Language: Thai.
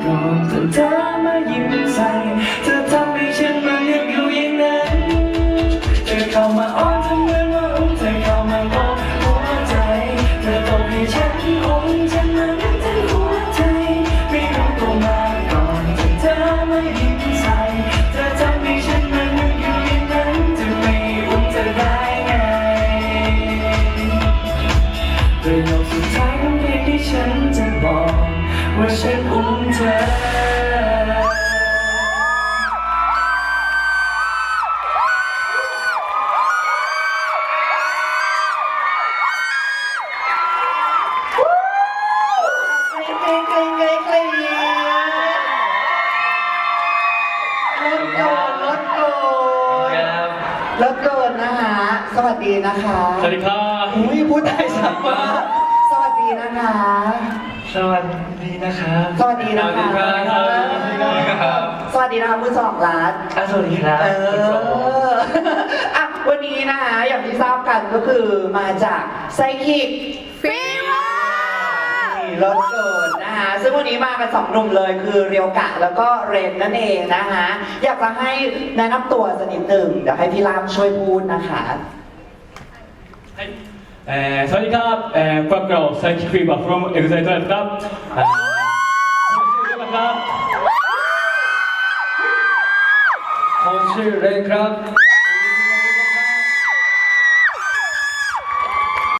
หลอกจนเธอมายิ้มใส่เธอทำให้ฉันมันยังอยู่อย่างนั้นเธอเข้ามาอ้อนทำเหมือนว่าอุ้มเธอเข้ามาบอกหัวใจ เธอตบให้ฉันอุ้มฉันนั้นทั้งหัวใจไม่รู้ตัวมาก่อนจนเธอมายิ้มใส่เธอทำให้ฉันมันยังอยู่อย่างนั้นจะไม่อุ้มเธอได้ไงเธอ ว่าฉันอุ้มเธอแล้วเกิดนะฮะสวัสดีนะคะ สวัสดีครับ อุ้ยพูดได้สัมภาษ นะคะ สวัสดีนะครับสวัสดีนะคะ สวัสดีครับ สวัสดีครับสวัสดีนะคะคุณเจาของร้าน อะสวัสดีครับเอคุณสมออะวันนี้นะคะอย่างที่ทราบกันก็คือมาจากไซคิกฟีเวอร์นี่รถเกินนะคะซึ่งวันนี้มากันสองหนุ่มเลยคือเรียวกะแล้วก็เรนนั่นเองนะคะอยากจะให้แนะนำตัวสักนิดหนึ่งเดี๋ยวให้พี่รามช่วยพูดนะคะはいえー、สวัสดีครับเอ่อพวกเราไซคิครีบ from EXILE ครับเอ่อผมชื่อเรีย